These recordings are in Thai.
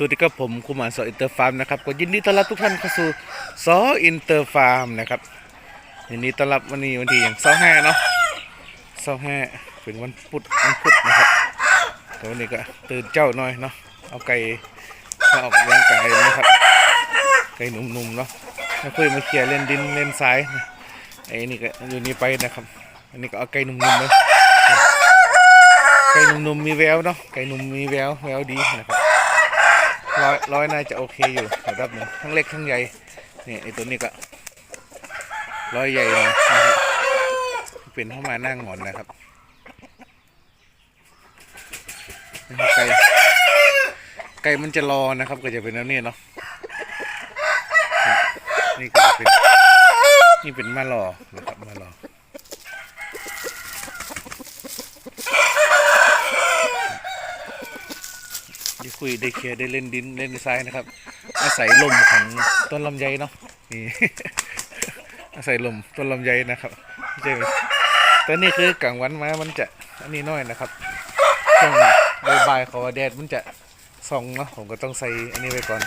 สวัสดีครับผมคุมานสออินเตอร์ฟาร์มนะครับก็ยินดีต้อนรับทุกท่านเข้าสู่สออินเตอร์ฟาร์มนะครับยินดีต้อนรับวันนี้วันที่อย่างเสาห้าเนาะเสาห้าเป็นวันพุธวันพุธนะครับแต่วันนี้ก็ตื่นเจ้าหน่อยเนาะเอาไก่มาออกกำลังกายนะครับไก่หนุ่มๆเนาะมาคุยมาเคลียร์เล่นดินเล่นทรายนะไอ้นี่ก็อยู่นี่ไปนะครับ อันนี้ก็เอาไก่หนุ่มๆเลยไก่หนุ่มๆมีแววเนาะไก่หนุ่มมีแววแววดีนะครับ ร้อยร้อยน่าจะโอเคอยู่ระดับหนึ่งทั้งเล็กทั้งใหญ่นี่ไอตัวนี้ก็ร้อยใหญ่เลยนะครับเป็นเข้ามานั่งหมอนนะครับไก่ไก่มันจะรอนะครับ ก็จะเป็นแบบนี้เนาะนี่ก็เป็นนี่เป็นมารอนะครับมารอ คุยได้เคลียร์ได้เล่นดินเล่นทรายนะครับ อาศัยลมของต้นลำไยเนาะนี่ อาศัยลมต้นลำไยนะครับใช่ไหมแต่นี่คือกลางวันมามันจะอันนี้น้อยนะครับช่วงบ่ายๆเขาว่าแดดมันจะส่องเนาะผมก็ต้องใส่อันนี้ไว้ก่อน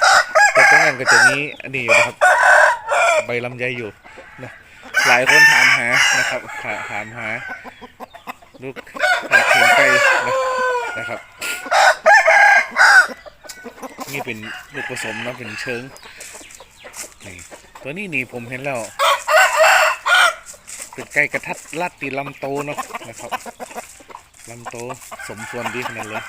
แต่ตรงนั้นก็จะมีอันนี้อยู่นะครับ ใบลำไยอยู่นะหลายคนถามหานะครับถามหาลูกหาเข็มไก่นะนะครับ นี่เป็นลูกผสมนะเป็นเชิงนี่ตัวนี้นี่ผมเห็นแล้ว เป็นไก่กระทัดลัดตีลำโตเนาะนะครับลำโตสมส่วนดีขนาดเลย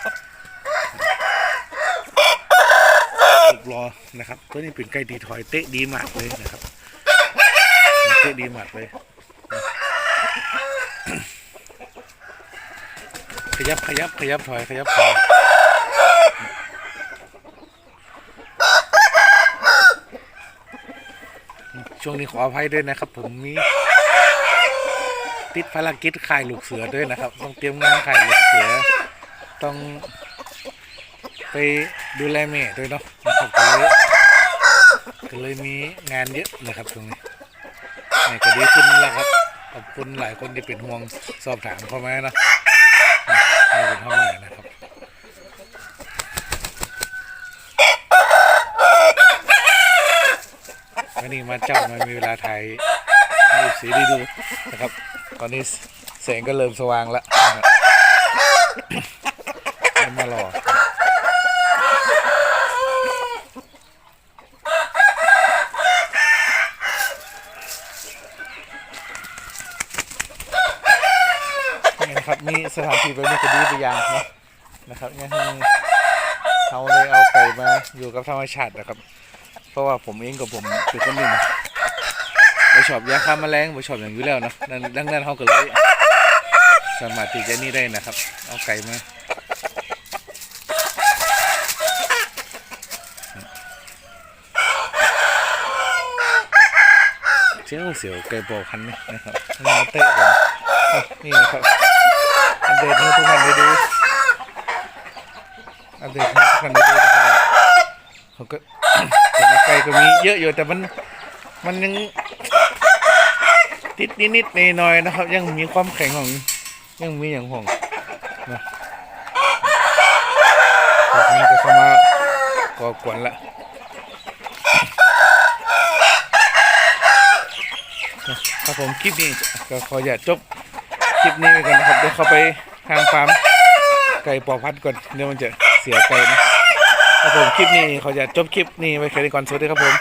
รูปรอนะครับ ตัวนี้เป็นไก่ดีถอยเตะดีมากเลยนะครับเตะดีมากเลยขยับขยับขยับถอยขยับถอย ช่วงนี้ขออภัยด้วยนะครับ ผมมีติดภารกิจขายลูกเสือด้วยนะครับ ต้องเตรียมงานขายลูกเสือ ต้องไปดูแลแม่ด้วยเนาะนะครับก็เลยก็เลยมีงานเยอะนะครับตรงนี้นี่ก็ดีขึ้นแล้วครับขอบคุณหลายคนที่เป็นห่วงสอบถามเข้ามานะให้เป็นเข้ามานะครับ วันนี้มาเจ้ามามีเวลาถ่ายให้สีได้ดูนะครับ ตอนนี้แสงก็เริ่มสว่างแล้วนะครับให้มารอนี่นะครับมีสถานที่แบบนี้ก็ดีไปอย่างนะนะครับงั้นเราเลยเอาไก่มาอยู่กับธรรมชาตินะครับ เพราะว่าผมเองกับผมคือคนหนึ่งไปชอบยาฆ่าแมลงไปชอบอย่างอยู่แล้วเนาะดังดังนั้นเขาก็เลยสามารถที่จะนี่ได้นะครับ เอาไก่มาเสียวเสียวไก่ปอพันธุ์นี่นะครับมาเตะกันนี่นะครับอัปเดตให้ทุกท่านได้ดูอัปเดตให้ทุกท่านได้ดูนะครับเขาก็ ก็มีเยอะอยู่แต่มันมันยังติดนิดๆหน่อยๆนะครับ ยังมีความแข็งของยังมีอย่างห่วงนะพวกนี้ก็เข้ามาก่อกวนละครับผมคลิปนี้ก็ขออย่าจบคลิปนี้ไปก่อนนะครับเดี๋ยวเข้าไปทางฟาร์มไก่ปอพัดก่อนเดี๋ยวมันจะเสียไก่นะ ครับผมคลิปนี้ขอจะจบคลิปนี้ไว้แค่นี้ก่อนสวัสดีครับผม